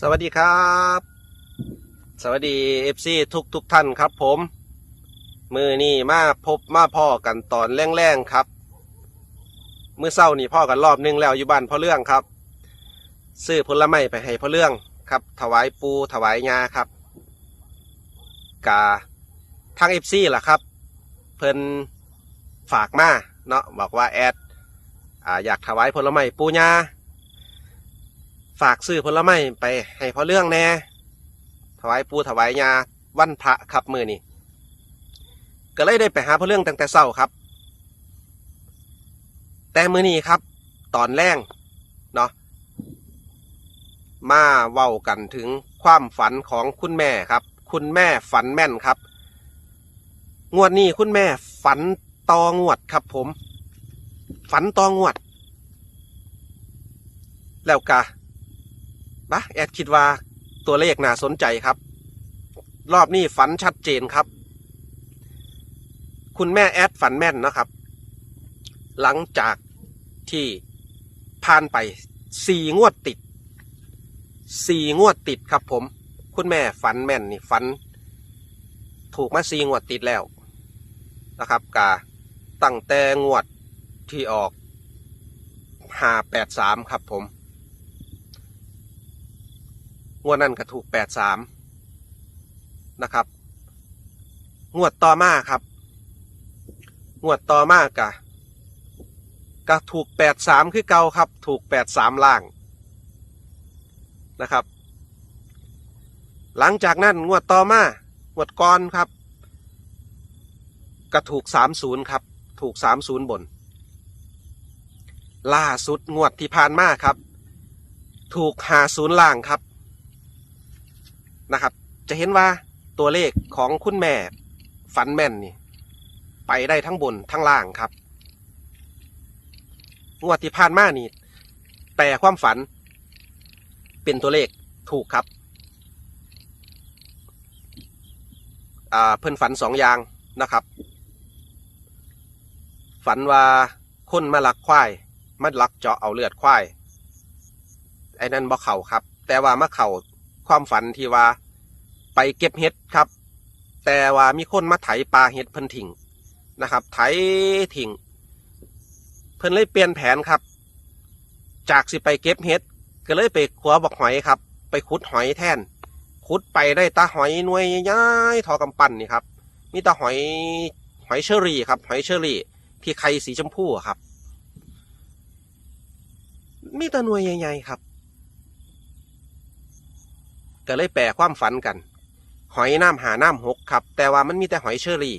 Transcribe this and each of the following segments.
สวัสดีครับ สวัสดีเอฟซีทุกทุกท่านครับผม มือนี่มาพบมาพ่อกันตอนแรงๆครับมือเศร้านี่พ่อกันรอบนึงแล้วอยู่บ้านพ่อเรื่องครับ ซื้อผลไม้ไปให้พ่อเรื่องครับ ถวายปูถวายงาครับกาทางเอฟซีล่ะครับ เพิ่นฝากมาเนาะบอกว่าแอดออยากถวายผลไม้ปูญา ฝากซื้อผลไม้ไปให้พ่อเรื่องแน่ถวายปูถวายยาวันพระครับมือนี่ก็เลยได้ไปหาพ่อเรื่องตั้งแต่เช้าครับ แต่มือนี้ครับ ตอนแรงเนาะมาเว้ากันถึงความฝันของคุณแม่ครับ คุณแม่ฝันแม่นครับ งวดนี้คุณแม่ฝันตองวดครับผม ฝันตองวด แล้วกะ นะแอดคิดว่าตัวเลขน่าสนใจครับ รอบนี้ฝันชัดเจนครับ คุณแม่แอดฝันแม่นนะครับ หลังจากที่ผ่านไปสี่งวดติดสี่งวดติดครับผม คุณแม่ฝันแม่นนี่ฝัน ถูกมาสี่งวดติดแล้วนะครับกาตั้งแต่งวดที่ออกห้าแปดสามครับผม งวดนั้นก็ถูกแปดสามนะครับ งวดต่อมาครับ งวดต่อมากะก็ถูกแปดสามคือเก่าครับ ถูกแปดสามล่างนะครับ หลังจากนั้นงวดต่อมางวดก่อนครับก็ถูกสามศูนย์ครับ ถูกสามศูนย์บน ล่าสุดงวดที่ผ่านมาครับ ถูกหาศูนย์ล่างครับ นะครับ จะเห็นว่าตัวเลขของคุณแม่ฝันแม่นนี่ไปได้ทั้งบนทั้งล่างครับงวดที่ผ่านมานี่แปลความฝัน เป็นตัวเลขถูกครับเพิ่นฝันสองอย่างนะครับ ฝันว่าคนมาลักควายมาลักเจาะเอาเลือดควายไอ้นั่นบ่เข่าครับ แต่ว่ามาเข่า ความฝันที่ว่า ไปเก็บเห็ดครับ แต่ว่ามีคนมาไถปลาเห็ดเพิ่นทิ้งนะครับ ไถทิ้งเพิ่นเลยเปลี่ยนแผนครับ จากสิไปเก็บเห็ดก็เลยไปขัวบักหอยครับ ไปขุดหอยแทนขุดไปได้ตาหอยหนวยย้ายทอกำปั้นนี่ครับมีตาหอยหอยเชอรี่ครับ หอยเชอรี่ ที่ไข่สีชมพูครับ มีตาหน่วยใหญ่ๆครับ ก็เลยแปลความฝันกัน หอยน้ำหาน้ำหกครับ แต่ว่ามันมีแต่หอยเชอรี่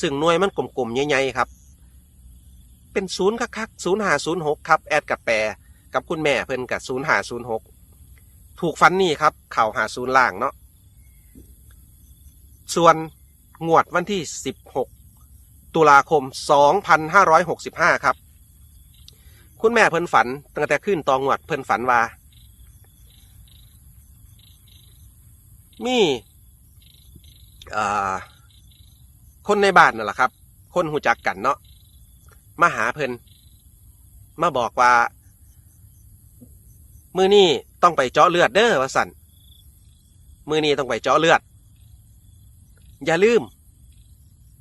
ซึ่งหน่วยมันกลมๆใหญ่ๆครับ เป็นศูนย์คักๆศูนย์หาศูนย์หกครับ แอดกับแปรกับคุณแม่เพิ่นกับศูนย์หาศูนย์หกถูกฟันนี่ครับ เข่าหาศูนย์ล่างเนาะส่วนงวดวันที่สิบหกตุลาคมสองพันห้าร้อยหกสิบห้าครับ คุณแม่เพิ่นฝันตั้งแต่ขึ้นตองงวดเพิ่นฝันว่า มี่คนในบ้านนั่นแหละครับ คนหูจักกันเนาะมาหาเพิ่นมาบอกว่า มือนี้ต้องไปเจาะเลือดเด้อว่าสันมือนี้ต้องไปเจาะเลือด อย่าลืม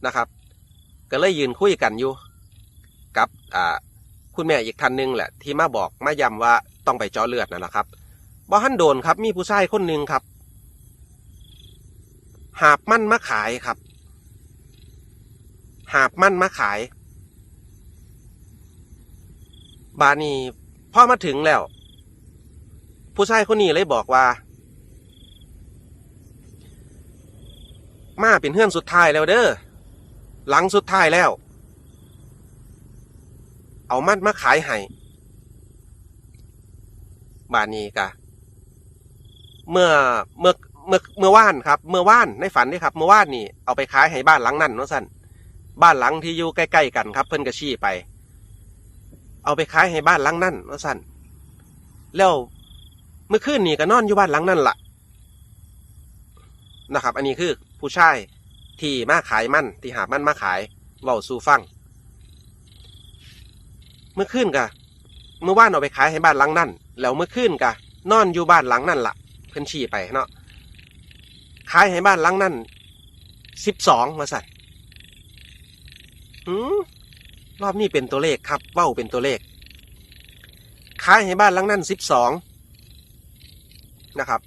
นะครับ ก็เลยยืนคุยกันอยู่ กับคุณแม่อีกท่านหนึ่งแหละ ที่มาบอกมาย้ำว่าต้องไปเจาะเลือดนั่นแหละครับบ่ฮันโดนครับ มีผู้ชายคนหนึ่งครับ หาบมั่นมาขายครับ หาบมั่นมาขาย บานี้พอมาถึงแล้ว ผู้ชายคนนี้เลยบอกว่า มาเป็นเพื่อนสุดท้ายแล้วเด้อหลังสุดท้ายแล้ว เอามันมาขายให้บานีกะ เมื่อเมื่อ เมื่อเมื่อว่านครับ เมื่อว่านในฝันนี่ครับเมื่อว่านนี่เอาไปขายให้บ้านหลังนั้นเนาะสั่นบ้านหลังที่อยู่ใกล้ๆกันครับ เพิ่นก็ชี้ไป เอาไปขายให้บ้านหลังนั้นเนาะสั่นแล้วเมื่อคืนนี่ก็นอนอยู่บ้านหลังนั้นล่ะนะครับ อันนี้คือผู้ชายที่มาขายมันที่หามันมาขายเว้าสู่ฟัง เมื่อคืนกะเมื่อว่านเอาไปขายให้บ้านหลังนั้นแล้วเมื่อคืนกะนอนอยู่บ้านหลังนั่นล่ะเพิ่นชี้ไปเนาะ ขายให้บ้านหลังนั้นสิบสองมาสั่นหืมรอบนี้เป็นตัวเลขครับเว้าเป็นตัวเลข ขายให้บ้านหลังนั้นสิบสองนะครับ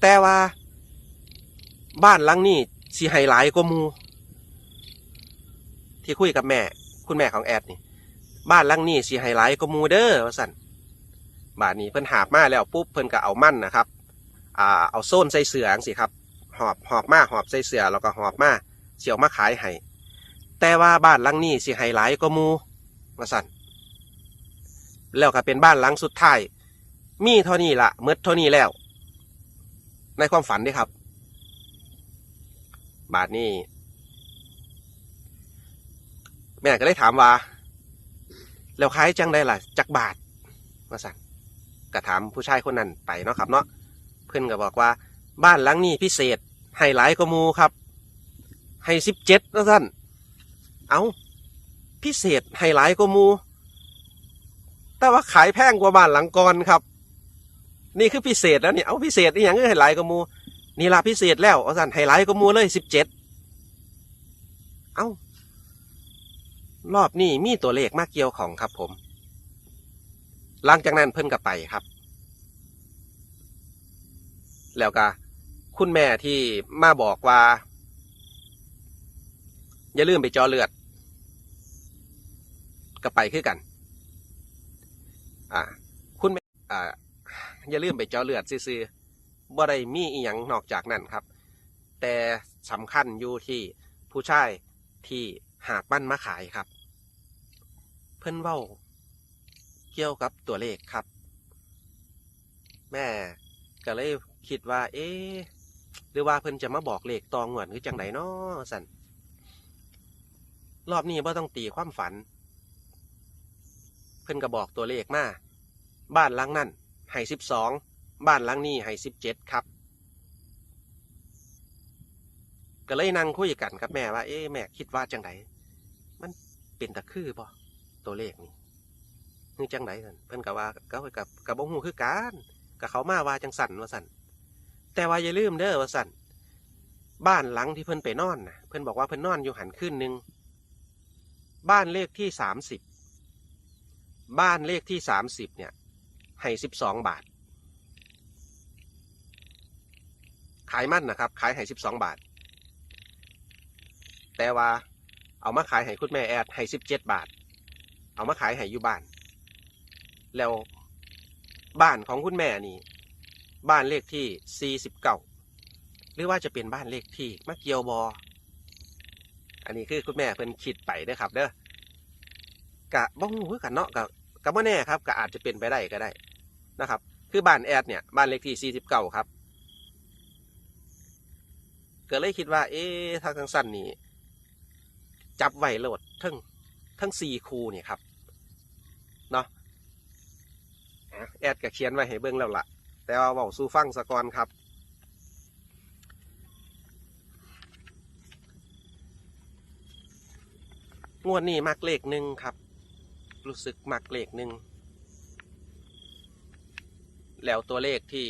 แต่ว่าบ้านหลังนี้สีไฮไลท์กว่ามู ที่คุยกับแม่ คุณแม่ของแอดนี่ บ้านหลังนี้สีไฮไลท์กว่ามูเด้อว่าสั่นบ้านนี้เพิ่นหาบมาแล้วปุ๊บเพิ่นก็เอามั่นนะครับ อ่า เอาโซนใส่เสือจังสิครับ หอบหอบมาหอบใส่เสือแล้วก็หอบมาเสี่ยวมาขายให้แต่ว่าบ้านหลังนี้สิไฮไลท์กว่าหมูว่าสั่นแล้วก็เป็นบ้านหลังสุดท้ายมีเท่านี้ละเมดเท่านี้แล้ว ในความฝันด้ครับ บาทนี้ แม่ก็เลยถามว่า แล้วขายจังได้ล่ะ จักบาทว่าสั่นก็ถามผู้ชายคนนั้นไปเนาะครับเนาะเพื่อนก็บอกว่า บ้านหลังนี้พิเศษให้หลายกมูครับ ให้สิบเจ็ดว่าน เอาพิเศษให้หลายกมู แต่ว่าขายแพงกว่าบ้านหลังก่อนครับ นี่คือพิเศษแล้วนี่เอาพิเศษนี่อย่างนี้ให้หลายกมูนี่ละพิเศษแล้วเอาสั่นไฮไลท์กมูเลยสิบเจ็ดเอารอบนี้มีตัวเลขมาเกี่ยวของครับผม หลังจากนั้นเพิ่นก็ไปครับ แล้วก็ คุณแม่ที่มาบอกว่า อย่าลืมไปเจอเลือดก็ไปคือกัน อ่า คุณแม่อ่า อย่าลืมไปเจาะเลือดซื่อๆบ่ได้มีอีหยังนอกจากนั้นครับ แต่สำคัญอยู่ที่ผู้ชายที่หาปั้นมาขายครับ เพิ่นเว้าเกี่ยวกับตัวเลขครับ แม่ก็เลยคิดว่า เอ๊ะ หรือว่าเพิ่นจะมาบอกเลขตองหวนคือจังไดน้อสันรอบนี้บ่ต้องตีความฝัน เพิ่นก็บอกตัวเลขมาบ้านหลังนั่นให้สิบสองบ้านหลังนี้ให้สิบเจ็ดครับ ก็เลยนั่งคุยกันกับแม่ว่า เอ๊แม่คิดว่าจังไดมันเป็นตะคือบ่ตัวเลขนี่นี่จังไดนั่นเพิ่นก็ว่าก็กับกับบ่ฮู้คือกันกับเขามาว่าจังสันว่าสั่น แต่ว่าอย่าลืมเด้อว่าสั่นบ้านหลังที่เพิ่นไปนอนนะเพิ่นบอกว่าเพิ่นนอนอยู่หันขึ้นหนึ่งบ้านเลขที่สามสิบบ้านเลขที่สามสิบเนี่ย ให้สิบสองบาท ขายมั่นนะครับ ขายให้สิบสองบาท แต่ว่าเอามาขายให้คุณแม่แอดให้สิบเจ็ดบาท เอามาขายให้อยู่บ้าน แล้วบ้านของคุณแม่นี่ บ้านเลขที่สี่สิบเก้าหรือว่าจะเป็นบ้านเลขที่มะเกียวบอ อันนี้คือคุณแม่เพิ่นคิดไปเด้อครับเด้อกะบ้องหูกันเนาะกะกะบ่แน่ครับกะอาจจะเป็นไปได้ก็ได้นะครับ คือบ้านแอดเนี่ยบ้านเลขที่สี่สิบเก้าครับก็เลยคิดว่า เอ๊ะทางทางสั้นนี่จับไว้โหลดทั้งทั้งสี่คูเนี่ยครับ เนาะแอดก็เขียนไว้ให้เบิ้งแล้วล่ะ แต่ว่าเบาสู้ฟังสะกอนครับ งวดนี้มักเลขหนึ่งครับ รู้สึกมักเลขหนึ่ง แล้วตัวเลขที่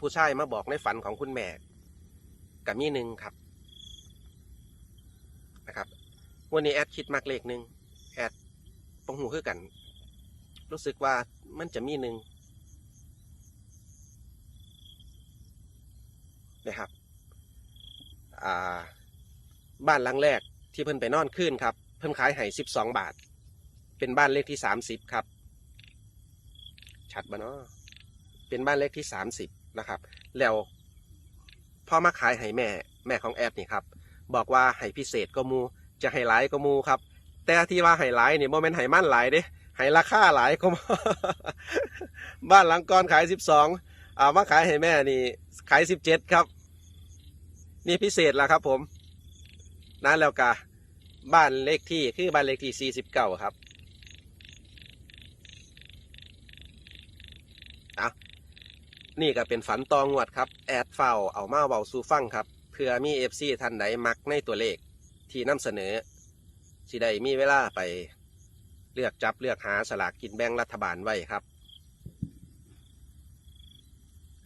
ผู้ชายมาบอกในฝันของคุณแม่กับมีหนึ่งครับนะครับวันนี้แอดคิดมากเลขหนึ่งแอดปองหูคือกัน รู้สึกว่ามันจะมีหนึ่ง นะครับอ่าบ้านหลังแรกที่เพิ่นไปนอนขึ้นครับ เพิ่นขายให้สิบสองบาท เป็นบ้านเลขที่สามสิบครับ ชัดบ่เนาะเป็นบ้านเลขที่สามสิบนะครับ แล้วพ่อมาขายให้แม่แม่ของแอดนี่ครับ บอกว่าให้พิเศษก็มูจะให้หลายก็มูครับ แต่ที่ว่าให้หลายนี่ยโมเมนต์ให้มั่นหลายเด้ให้ราคาหลายก็มูบ้านหลังก่อนขายสิบสองเอามาขายให้แม่นี่ขายสิบเจ็ดครับ นี่พิเศษละครับผมนั่นแล้วกะบ้านเลขที่คือบ้านเลขที่สี่สิบเก้าครับอะนี่ก็เป็นฝันตองวดครับ แอดเฝ้าเอามาเบาสูฟังครับ เพื่อมีเอฟซีท่านใดมักในตัวเลขที่นำเสนอสิได้มีเวลาไปเลือกจับเลือกหาสลากกินแบ่งรัฐบาลไว้ครับ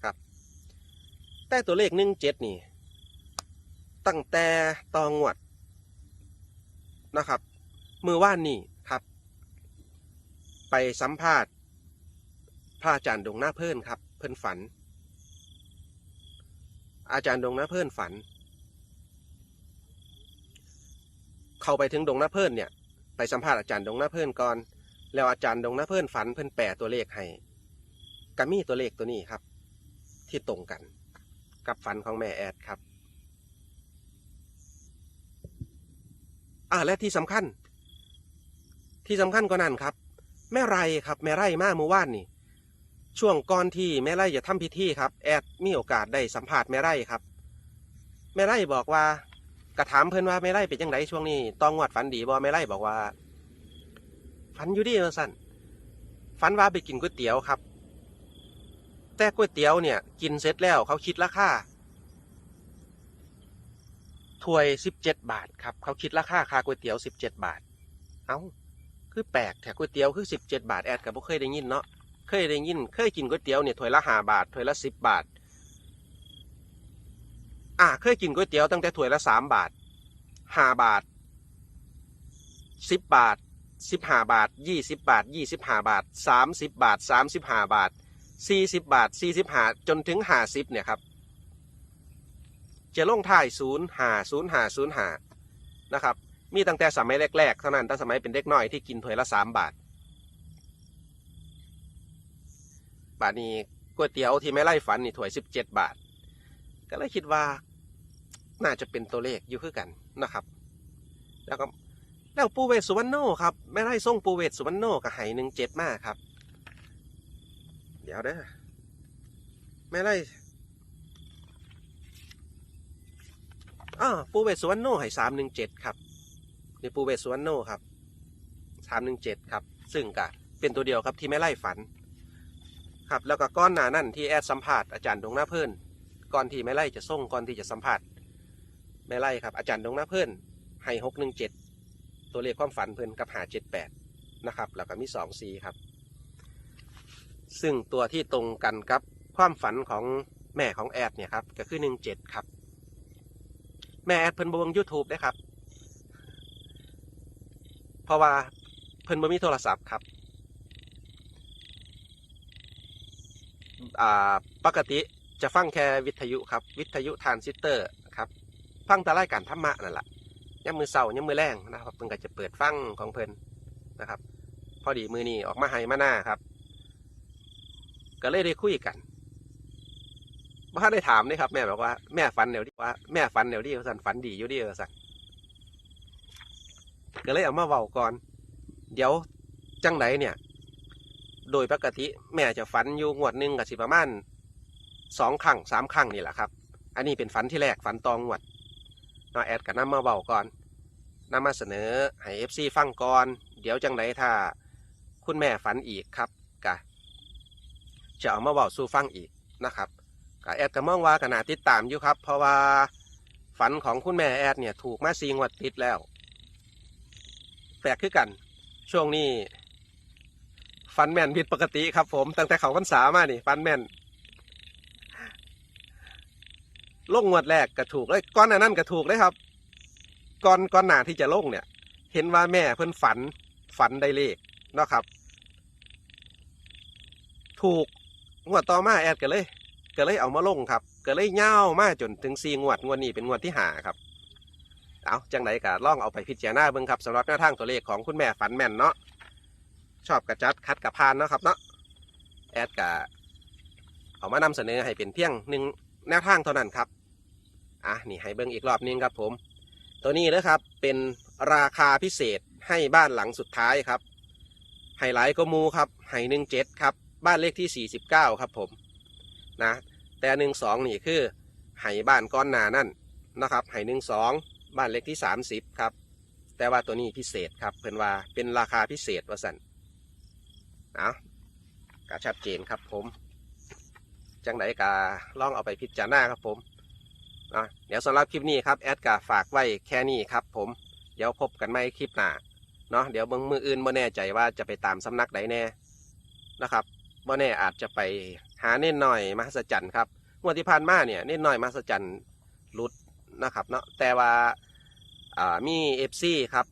ครับ แต่ตัวเลขหนึ่งเจ็ดนี่ ตั้งแต่ตองวดนะครับ มือว่านนี่ครับ ไปสัมภาษณ์พระอาจารย์ดงหน้าเพื่อนครับ เพื่อนฝัน อาจารย์ดงหน้าเพื่อนฝัน เข้าไปถึงดงหน้าเพื่อนเนี่ย ไปสัมภาษณ์อาจารย์ดงหน้าเพื่อนก่อน แล้วอาจารย์ดงหน้าเพื่อนฝันเพื่อนแปลตัวเลขให้ก็มีตัวเลขตัวนี้ครับ ที่ตรงกัน กับฝันของแม่แอดครับ อ่าและที่สำคัญ ที่สำคัญก็นั่นครับ แม่ไรครับ แม่ไรมาเมื่อวานนี่ ช่วงก่อนที่แม่ไรจะทำพิธีครับ แอดมีโอกาสได้สัมภาษณ์แม่ไรครับ แม่ไรบอกว่ากระถามเพิ่อนว่าแม่ไรเป็นยังไงช่วงนี้ต้องงวดฝันดีบ่แม่ไรบอกว่าฝันอยู่ดีว่าสั่นฝันว่าไปกินก๋วยเตี๋ยวครับ แต่ก๋วยเตี๋ยวเนี่ย กินเสร็จแล้วเขาคิดราคา ถ้วยสิบเจ็ดบาทครับ เขาคิดราคาค่าก๋วยเตี๋ยวสิบเจ็ดบาท เอ้า คือแปลกแต่ก๋วยเตี๋ยวคือสิบเจ็ดบาทแอดกับบ่เคยได้ยินเนาะ เคยได้ยิน เคยกินก๋วยเตี๋ยวเนี่ยถ้วยละห้าบาท ถ้วยละสิบบาท อ่า เคยกินก๋วยเตี๋ยวตั้งแต่ถ้วยละสามบาทห้าบาทสิบบาทสิบห้าบาทยี่สิบบาทยี่สิบห้าบาทสามสิบบาทสามสิบห้าบาทสี่สิบบาทสี่สิบห้าจนถึงห้าสิบเนี่ยครับ จะลงท้ายศูนย์หาศูนย์หาศูนย์หานะครับ มีตั้งแต่สมัยแรกๆ เท่านั้นแต่สมัยเป็นเด็กน้อยที่กินถ้วยละสามบาท บาทนี้ก๋วยเตี๋ยวที่ไม่ไล่ฝันนี่ถ้วยสิบเจ็ดบาท ก็เลยคิดว่าน่าจะเป็นตัวเลขอยู่คือกันนะครับ แล้วก็แล้วปูเวสุวรรณโนครับไม่ไล่ส่งปูเวสุวรรณโนกับไหหนึ่งเจ็ดมากครับ เดี๋ยวเด้อไม่ไล่ อ่าปูเวสุวรรณโนให้สามหนึ่งเจ็ดครับนี่ปูเวสุวรรณโนครับสามหนึ่งเจ็ดครับ ซึ่งกะเป็นตัวเดียวครับที่ไม่ไล่ฝัน ครับแล้วก็ก้อนหนานั่นที่แอดสัมภาษณ์อาจารย์ดวงหน้าเพื่อนก่อนที่ไม่ไล่จะส่งก่อนที่จะสัมภาษณ์ไม่ไล่ครับ อาจารย์ดวงหน้าเพื่อนให้หกหนึ่งเจ็ดตัวเลขความฝันเพื่อนกับหาเจ็ดแปดนะครับ แล้วก็มีสองซีครับ ซึ่งตัวที่ตรงกันกับความฝันของแม่ของแอดเนี่ยครับก็คือหนึ่งเจ็ดครับ แม่แอดเพิ่นบวง YouTube ได้ครับ เพราะว่าเพิ่นบ่มีโทรศัพท์ครับ อ่า ปกติจะฟังแค่วิทยุครับ วิทยุทานซิสเตอร์ครับ ฟังแต่รายการธรรมะนั่นแหละย่ำมือเสาร์ย่ำมือแรงนะครับเพิ่นก็จะเปิดฟังของเพิ่นนะครับ พอดีมือนี้ออกมาให้มาหน้าครับ ก็เลยได้คุยกัน บ้านได้ถามนี่ครับแม่บอกว่าแม่ฝันเดี๋ยวดีว่าแม่ฝันเดี๋ยวดีว่าสันฝันดีอยู่ดีว่าสันก็เลยเอามาเว้าก่อน เดี๋ยวจังไหนเนี่ย โดยปกติแม่จะฝันอยู่งวดหนึ่งกับสิประมาณสองครั้งสามครั้งนี่แหละครับ อันนี้เป็นฝันที่แรกฝันตองงวดน้อแอดกับน้ำมาเว้าก่อนนำมาเสนอให้เอฟซีฟังก่อน เดี๋ยวจังไหนถ้า คุณแม่ฝันอีกครับกะจะเอามาเว้าสู่ฟังอีกนะครับ ก็แอดก็มองว่าขนาติดตามอยู่ครับ เพราะว่าฝันของคุณแม่แอดเนี่ยถูกมาซีงวดติดแล้ว แปลกขึ้นกัน ช่วงนี้ฟันแม่นผิดปกติครับ ผมตั้งแต่เขาพรรษามานี่ฟันแม่นลงงวดแรกก็ถูกเลยก้อนนั้นก็ถูกเลยครับก่อนก่อนหนาที่จะลงเนี่ย เห็นว่าแม่เพิ่นฝันฝันได้เลขเนาะครับ ถูกงวดต่อมาแอดก็เลย ก็เลยเอามาลงครับ ก็เลยเง่ามาจนถึงสี่งวด งวดนี้เป็นงวดที่หาครับ เอาจังไหนกะล่องเอาไปพิจารณาเบิ่งครับสำหรับแนวทางตัวเลขของคุณแม่ฝันแม่นเนาะ ชอบกระจัดคัดกระพานเนาะครับเนาะ แอดกะเอามานำเสนอให้เป็นเพียงหนึ่งแนวทางเท่านั้นครับ อะนี่ให้เบิ่งอีกรอบนึงครับผม ตัวนี้นะครับเป็นราคาพิเศษให้บ้านหลังสุดท้ายครับไฮไลท์ก็มูครับไฮหนึ่งเจ็ดครับ บ้านเลขที่สี่สิบเก้าครับผม นะ แต่หนึ่งสองนี่คือไห่บ้านก้อนหนานั่นนะครับไห่หนึ่งสองบ้านเลขที่สามสิบครับ แต่ว่าตัวนี้พิเศษครับเพิ่นว่าเป็นราคาพิเศษว่าสันเอากะชัดเจนครับผม จังไหนกาล่องเอาไปพิจารณาครับผมอะเดี๋ยวสำหรับคลิปนี้ครับแอดกาฝากไว้แค่นี้ครับผม เดี๋ยวพบกันใหม่คลิปหน้าเนาะเดี๋ยวเบิ่งมืออื่นบ่แน่ใจว่าจะไปตามสำนักใดแน่นะครับบ่แน่อาจจะไป หาเน่นหน่อยมหัศจรรย์ครับงวดที่ผ่านมาเนี่ยเนิดหน่อยมาสจันรุดนะครับเนาะแต่ว่าามีเอฟซีครับ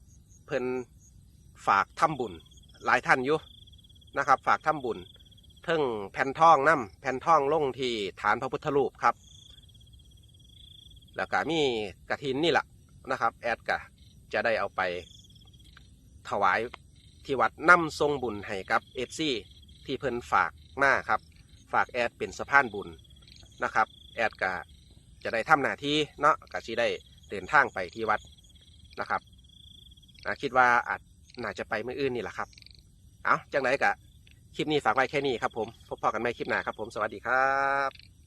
เพิ่นฝากทำบุญหลายท่านอยู่นะครับ ฝากทำบุญเทิงแผ่นทองน้ำแผ่นทองลงที่ฐานพระพุทธรูปครับ แล้วก็มีกระถินนี่แหละนะครับ แอดก็จะได้เอาไปถวายที่วัดนำทรงบุญให้กับเอฟซีที่เพิ่นฝากมาครับ ฝากแอดเป็นสะพานบุญนะครับ แอดกะจะได้ทำหน้าที่เนาะกะชีได้เดินทางไปที่วัดนะครับนะคิดว่าอาจน่าจะไปเมื่ออื่นนี่แหละครับ เอาจังไรกะคลิปนี้ฝากไว้แค่นี้ครับผม พบพอกันใหม่คลิปหน้าครับผม สวัสดีครับ